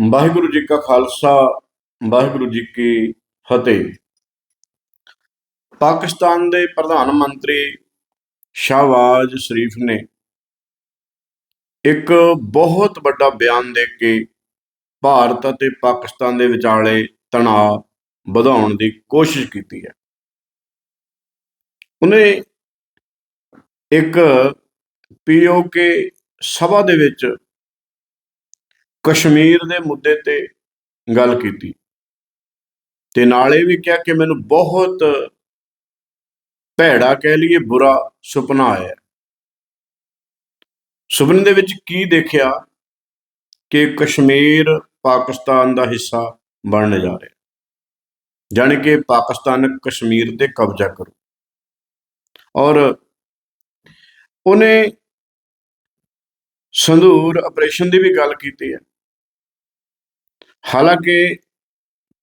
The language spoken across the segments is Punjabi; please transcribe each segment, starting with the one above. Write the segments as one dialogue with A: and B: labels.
A: ਵਾਹਿਗੁਰੂ ਜੀ ਕਾ ਖਾਲਸਾ, ਵਾਹਿਗੁਰੂ ਜੀ ਕੀ ਫਤਿਹ। ਪਾਕਿਸਤਾਨ ਦੇ ਪ੍ਰਧਾਨ ਮੰਤਰੀ ਸ਼ਾਹਬਾਜ਼ ਸ਼ਰੀਫ ਨੇ ਇੱਕ ਬਹੁਤ ਵੱਡਾ ਬਿਆਨ ਦੇ ਕੇ ਭਾਰਤ ਅਤੇ ਪਾਕਿਸਤਾਨ ਦੇ ਵਿਚਾਲੇ ਤਣਾਅ ਵਧਾਉਣ ਦੀ ਕੋਸ਼ਿਸ਼ ਕੀਤੀ ਹੈ। ਉਹਨੇ ਇੱਕ ਪੀਓਕੇ ਸਭਾ ਦੇ ਵਿੱਚ ਕਸ਼ਮੀਰ ਦੇ ਮੁੱਦੇ ਤੇ ਗੱਲ ਕੀਤੀ। ਤੇ ਨਾਲ ਇਹ ਵੀ ਕਿਹਾ ਕਿ ਮੈਨੂੰ ਬਹੁਤ ਭੈੜਾ ਕਹਿ ਲਈਏ ਬੁਰਾ ਸੁਪਨਾ ਆਇਆ। ਸੁਪਨੇ ਦੇ ਵਿੱਚ ਕੀ ਦੇਖਿਆ ਕਿ ਕਸ਼ਮੀਰ ਪਾਕਿਸਤਾਨ ਦਾ ਹਿੱਸਾ ਬਣਨ ਜਾ ਰਿਹਾ। ਜਾਣੀ ਕਿ ਪਾਕਿਸਤਾਨ ਕਸ਼ਮੀਰ ਤੇ ਕਬਜ਼ਾ ਕਰੂ। ਔਰ ਉਹਨੇ ਸੰਧੂਰ ਆਪਰੇਸ਼ਨ ਦੀ ਵੀ ਗੱਲ ਕੀਤੀ ਹੈ। ਹਾਲਾਂਕਿ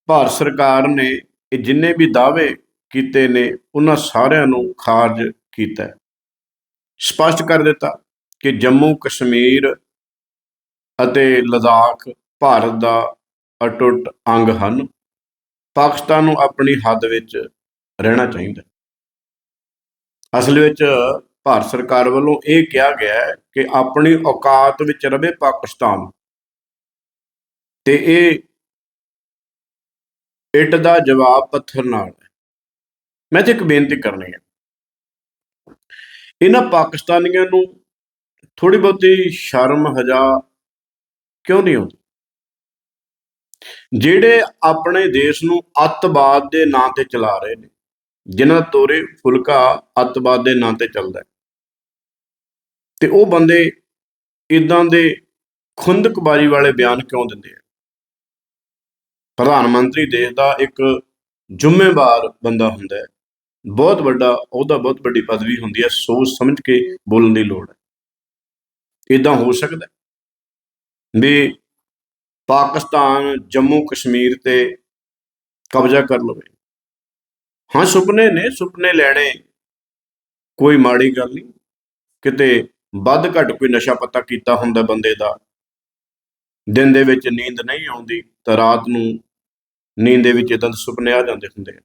A: ਭਾਰਤ ਸਰਕਾਰ ਨੇ ਇਹ ਜਿੰਨੇ ਵੀ ਦਾਅਵੇ ਕੀਤੇ ਨੇ, ਉਹਨਾਂ ਸਾਰਿਆਂ ਨੂੰ ਖਾਰਜ ਕੀਤਾ ਸਪਸ਼ਟ ਕਰ ਦਿੱਤਾ ਕਿ ਜੰਮੂ ਕਸ਼ਮੀਰ ਅਤੇ ਲਦਾਖ ਭਾਰਤ ਦਾ ਅਟੁੱਟ ਅੰਗ ਹਨ। ਪਾਕਿਸਤਾਨ ਨੂੰ ਆਪਣੀ ਹੱਦ ਵਿੱਚ ਰਹਿਣਾ ਚਾਹੀਦਾ ਅਸਲ ਵਿੱਚ ਭਾਰਤ ਸਰਕਾਰ ਵੱਲੋਂ ਇਹ ਕਿਹਾ ਗਿਆ ਹੈ ਕਿ ਆਪਣੀ ਔਕਾਤ ਵਿੱਚ ਰਵੇ ਪਾਕਿਸਤਾਨ। ਤੇ ਇਹ ਇੱਟ ਦਾ ਜਵਾਬ ਪੱਥਰ ਨਾਲ ਹੈ। ਮੈਂ ਤੇ ਇੱਕ ਬੇਨਤੀ ਕਰਨੀ ਹੈ। ਇਹਨਾਂ ਪਾਕਿਸਤਾਨੀਆਂ ਨੂੰ ਥੋੜੀ ਬਹੁਤੀ ਸ਼ਰਮ, ਹਜਾ ਕਿਉਂ ਨਹੀਂ ਆਉਂਦੀ? ਜਿਹੜੇ ਆਪਣੇ ਦੇਸ਼ ਨੂੰ ਅੱਤਵਾਦ ਦੇ ਨਾਂ ਤੇ ਚਲਾ ਰਹੇ ਨੇ, ਜਿਨ੍ਹਾਂ ਤੋਰੇ ਫੁਲਕਾ ਅੱਤਵਾਦ ਦੇ ਨਾਂ ਤੇ ਚੱਲਦਾ ਹੈ, ਤੇ ਉਹ ਬੰਦੇ ਇਦਾਂ ਦੇ ਖੁੰਦਕਬਾਜ਼ੀ ਵਾਲੇ ਬਿਆਨ ਕਿਉਂ ਦਿੰਦੇ ਆ? ਪ੍ਰਧਾਨ ਮੰਤਰੀ ਦੇਸ਼ ਦਾ ਇੱਕ ਜ਼ਿੰਮੇਵਾਰ ਬੰਦਾ ਹੁੰਦਾ ਹੈ। ਬਹੁਤ ਵੱਡਾ, ਉਹਦਾ ਬਹੁਤ ਵੱਡੀ ਪਦਵੀ ਹੁੰਦੀ ਹੈ, ਸੋਚ ਸਮਝ ਕੇ ਬੋਲਣ ਦੀ ਲੋੜ ਹੈ। ਇਦਾਂ ਹੋ ਸਕਦਾ ਵੀ ਪਾਕਿਸਤਾਨ, ਜੰਮੂ ਕਸ਼ਮੀਰ ਤੇ ਕਬਜ਼ਾ ਕਰ ਲਵੇ। ਹਾਂ, ਸੁਪਨੇ ਨੇ, ਸੁਪਨੇ ਲੈਣੇ, ਕੋਈ ਮਾੜੀ ਗੱਲ ਨਹੀਂ। ਕਿਤੇ ਵੱਧ ਘੱਟ ਕੋਈ ਨਸ਼ਾ ਪੱਤਾ ਕੀਤਾ ਹੁੰਦਾ ਬੰਦੇ ਦਾ। ਦਿਨ ਦੇ ਵਿੱਚ ਨੀਂਦ ਨਹੀਂ ਆਉਂਦੀ, ਤਾਂ ਰਾਤ ਨੂੰ ਨੀਂਦ ਦੇ ਵਿੱਚ ਇਦਾਂ ਦੇ ਸੁਪਨੇ ਆ ਜਾਂਦੇ ਹੁੰਦੇ ਆ।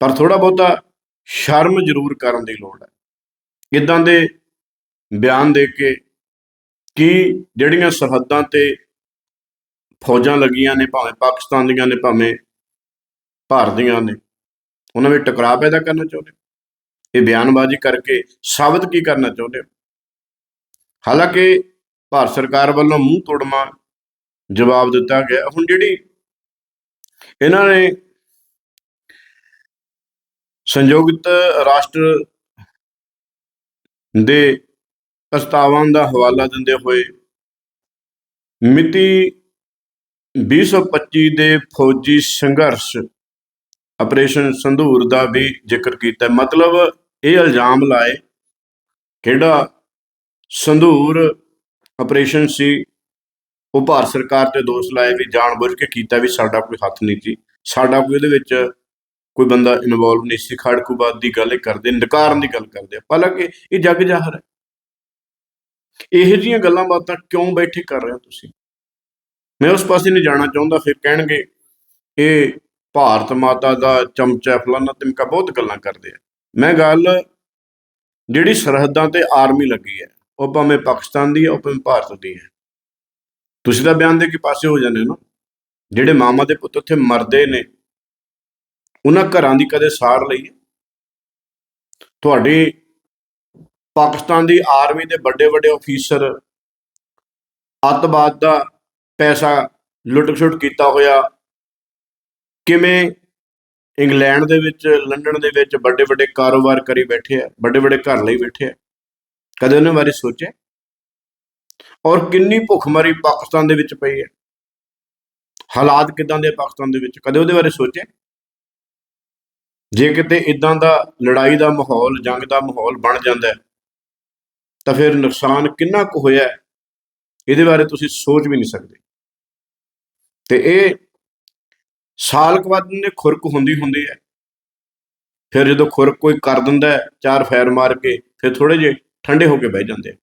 A: ਪਰ ਥੋੜਾ ਬਹੁਤਾ ਸ਼ਰਮ ਜ਼ਰੂਰ ਕਰਨ ਦੀ ਲੋੜ ਹੈ। ਇਦਾਂ ਦੇ ਬਿਆਨ ਦੇ ਕੇ ਕਿ ਜਿਹੜੀਆਂ ਸਰਹੱਦਾਂ ਤੇ ਫੌਜਾਂ ਲੱਗੀਆਂ ਨੇ, ਭਾਵੇਂ ਪਾਕਿਸਤਾਨ ਦੀਆਂ ਨੇ, ਭਾਵੇਂ ਭਾਰਤ ਦੀਆਂ ਨੇ, ਉਹਨਾਂ ਵਿੱਚ ਟਕਰਾਅ ਪੈਦਾ ਕਰਨਾ ਚਾਹੁੰਦੇ ਇਹ ਬਿਆਨਬਾਜ਼ੀ ਕਰਕੇ ਸਾਬਤ ਕੀ ਕਰਨਾ ਚਾਹੁੰਦੇ ਹੋ? ਹਾਲਾਂਕਿ ਭਾਰਤ ਸਰਕਾਰ ਵੱਲੋਂ ਮੂੰਹ ਤੋੜਮਾ ਜਵਾਬ ਦਿੱਤਾ ਗਿਆ। ਹੁਣ ਜਿਹੜੀ ਇਹਨਾਂ ਨੇ ਸੰਯੁਕਤ ਰਾਸ਼ਟਰ ਦੇ ਪ੍ਰਸਤਾਵਾਂ ਦਾ ਹਵਾਲਾ ਦਿੰਦੇ ਹੋਏ ਮਿਤੀ 2025 ਦੇ ਫੌਜੀ ਸੰਘਰਸ਼ ਆਪਰੇਸ਼ਨ ਸੰਧੂਰ ਦਾ ਵੀ ਜ਼ਿਕਰ ਕੀਤਾ। ਮਤਲਬ ਇਹ ਇਲਜ਼ਾਮ ਲਾਏ ਕਿਹੜਾ ਸੰਧੂਰ ਆਪਰੇਸ਼ਨ ਸੀ ਉਹ ਭਾਰਤ ਸਰਕਾਰ ਤੇ ਦੋਸ਼ ਲਾਏ ਵੀ ਜਾਣਬੁੱਝ ਕੇ ਕੀਤਾ ਵੀ ਸਾਡਾ ਕੋਈ ਹੱਥ ਨਹੀਂ ਸੀ। ਸਾਡਾ ਕੋਈ ਉਹਦੇ ਵਿੱਚ ਕੋਈ ਬੰਦਾ ਇਨਵੋਲਵ ਨਹੀਂ ਸੀ। ਖੜਕੂਬਾਦ ਦੀ ਗੱਲ ਕਰਦੇ ਨਕਾਰਨ ਦੀ ਗੱਲ ਕਰਦੇ ਆ। ਹਾਲਾਂਕਿ ਇਹ ਜੱਗ ਜ਼ਾਹਰ ਹੈ। ਇਹੋ ਜਿਹੀਆਂ ਗੱਲਾਂ ਬਾਤਾਂ ਕਿਉਂ ਬੈਠੇ ਕਰ ਰਹੇ ਹੋ ਤੁਸੀਂ? ਮੈਂ ਉਸ ਪਾਸੇ ਨਹੀਂ ਜਾਣਾ ਚਾਹੁੰਦਾ, ਫਿਰ ਕਹਿਣਗੇ, ਇਹ ਭਾਰਤ ਮਾਤਾ ਦਾ ਚਮਚਾ ਫਲਾਨਾ ਤਿਮਕਾ, ਬਹੁਤ ਗੱਲਾਂ ਕਰਦੇ ਆ। ਮੈਂ ਗੱਲ ਜਿਹੜੀ ਸਰਹੱਦਾਂ ਤੇ ਆਰਮੀ ਲੱਗੀ ਹੈ, ਉਹ ਭਾਵੇਂ ਪਾਕਿਸਤਾਨ ਦੀ ਹੈ, ਉਹ ਭਾਵੇਂ ਭਾਰਤ ਦੀ ਹੈ। ਤੁਸੀਂ ਤਾਂ ਬਿਆਨ ਦੇ ਕੇ ਪਾਸੇ ਹੋ ਜਾਂਦੇ ਹੋ ਨਾ। ਜਿਹੜੇ ਮਾਮਾ ਦੇ ਪੁੱਤ ਉੱਥੇ ਮਰਦੇ ਨੇ, ਉਹਨਾਂ ਘਰਾਂ ਦੀ ਕਦੇ ਸਾਰ ਲਈ ਹੈ? ਤੁਹਾਡੀ ਪਾਕਿਸਤਾਨ ਦੀ ਆਰਮੀ ਦੇ ਵੱਡੇ ਵੱਡੇ ਅਫੀਸਰ ਅੱਤਵਾਦ ਦਾ ਪੈਸਾ ਲੁੱਟ-ਖਸੁੱਟ ਕੀਤਾ ਹੋਇਆ, ਕਿਵੇਂ ਇੰਗਲੈਂਡ ਦੇ ਵਿੱਚ, ਲੰਡਨ ਦੇ ਵਿੱਚ ਵੱਡੇ ਵੱਡੇ ਕਾਰੋਬਾਰ ਕਰੀ ਬੈਠੇ ਆ, ਵੱਡੇ ਵੱਡੇ ਘਰ ਲਈ ਬੈਠੇ ਆ? ਕਦੇ ਉਹਨਾਂ ਬਾਰੇ ਸੋਚਿਆ? ਔਰ ਕਿੰਨੀ ਭੁੱਖਮਰੀ ਪਾਕਿਸਤਾਨ ਦੇ ਵਿੱਚ ਪਈ ਹੈ। ਹਾਲਾਤ ਕਿਦਾਂ ਦੇ ਪਾਕਿਸਤਾਨ ਦੇ ਵਿੱਚ? ਕਦੇ ਉਹਦੇ ਬਾਰੇ ਸੋਚਿਆ ਜੇ ਕਿਤੇ ਇਦਾਂ ਦਾ ਲੜਾਈ ਦਾ ਮਾਹੌਲ, ਜੰਗ ਦਾ ਮਾਹੌਲ ਬਣ ਜਾਂਦਾ ਤਾਂ ਫਿਰ ਨੁਕਸਾਨ ਕਿੰਨਾ ਕੁ ਹੋਇਆ ਇਹਦੇ ਬਾਰੇ ਤੁਸੀਂ ਸੋਚ ਵੀ ਨਹੀਂ ਸਕਦੇ। ਤੇ ਇਹ ਸਾਲ ਕੁ ਬਾਅਦ ਖੁਰਕ ਹੁੰਦੀ ਹੁੰਦੀ ਹੈ। ਫਿਰ ਜਦੋਂ ਖੁਰਕ ਕੋਈ ਕਰ ਦਿੰਦਾ ਚਾਰ ਫੈਰ ਮਾਰ ਕੇ, ਫਿਰ ਥੋੜੇ ਜਿਹੇ ਠੰਡੇ ਹੋ ਕੇ ਬਹਿ ਜਾਂਦੇ ਆ।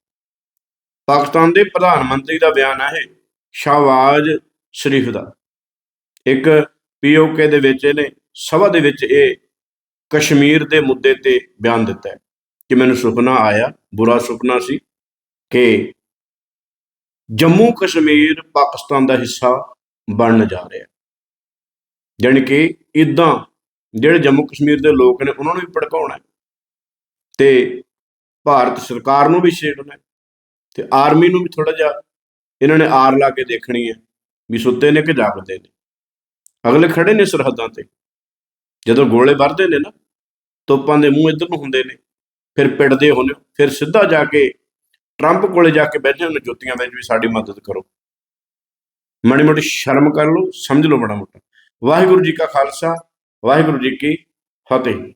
A: ਪਾਕਿਸਤਾਨ ਦੇ ਪ੍ਰਧਾਨ ਮੰਤਰੀ ਦਾ ਬਿਆਨ ਹੈ ਇਹ ਸ਼ਾਹਬਾਜ਼ ਸ਼ਰੀਫ ਦਾ। ਇੱਕ ਪੀਓਕੇ ਦੇ ਵਿੱਚ ਇਹਨੇ ਸਭਾ ਦੇ ਵਿੱਚ ਇਹ ਕਸ਼ਮੀਰ ਦੇ ਮੁੱਦੇ ਤੇ ਬਿਆਨ ਦਿੱਤਾ ਹੈ ਕਿ ਮੈਨੂੰ ਸੁਪਨਾ ਆਇਆ, ਬੁਰਾ ਸੁਪਨਾ ਸੀ ਕਿ ਜੰਮੂ ਕਸ਼ਮੀਰ ਪਾਕਿਸਤਾਨ ਦਾ ਹਿੱਸਾ ਬਣਨ ਜਾ ਰਿਹਾ ਹੈ। ਜਾਣੀ ਕਿ ਇਦਾਂ ਜਿਹੜੇ ਜੰਮੂ ਕਸ਼ਮੀਰ ਦੇ ਲੋਕ ਨੇ, ਉਹਨਾਂ ਨੂੰ ਵੀ ਭੜਕਾਉਣਾ ਹੈ ਤੇ ਭਾਰਤ ਸਰਕਾਰ ਨੂੰ ਵੀ ਛੇੜਨਾ ਤੇ ਆਰਮੀ ਨੂੰ ਵੀ ਥੋੜਾ ਜਿਹਾ ਇਹਨਾਂ ਨੇ ਆਰ ਲਾ ਕੇ ਦੇਖਣੀ ਹੈ ਵੀ ਸੁੱਤੇ ਨੇ ਕਿ ਜਾਗਦੇ ਨੇ। ਅਗਲੇ ਖੜੇ ਨੇ ਸਰਹੱਦਾਂ ਤੇ। ਜਦੋਂ ਗੋਲੇ ਵਰਦੇ ਨੇ ਨਾ ਤੋਪਾਂ ਦੇ ਮੂੰਹ ਇੱਧਰ ਨੂੰ ਹੁੰਦੇ ਨੇ ਫਿਰ ਪਿੜਦੇ ਹੁੰਦੇ ਹੋ, ਫਿਰ ਸਿੱਧਾ ਜਾ ਕੇ ਟਰੰਪ ਕੋਲੇ ਜਾ ਕੇ ਬੈਠੇ ਉਹਨੇ ਜੁੱਤੀਆਂ ਵਿੱਚ ਵੀ ਸਾਡੀ ਮਦਦ ਕਰੋ। ਮਾੜੀ ਮੋਟੀ ਸ਼ਰਮ ਕਰ ਲਓ ਸਮਝ ਲਓ ਬੜਾ ਮੋਟਾ। ਵਾਹਿਗੁਰੂ ਜੀ ਕਾ ਖਾਲਸਾ ਵਾਹਿਗੁਰੂ ਜੀ ਕੀ ਫਤਿਹ।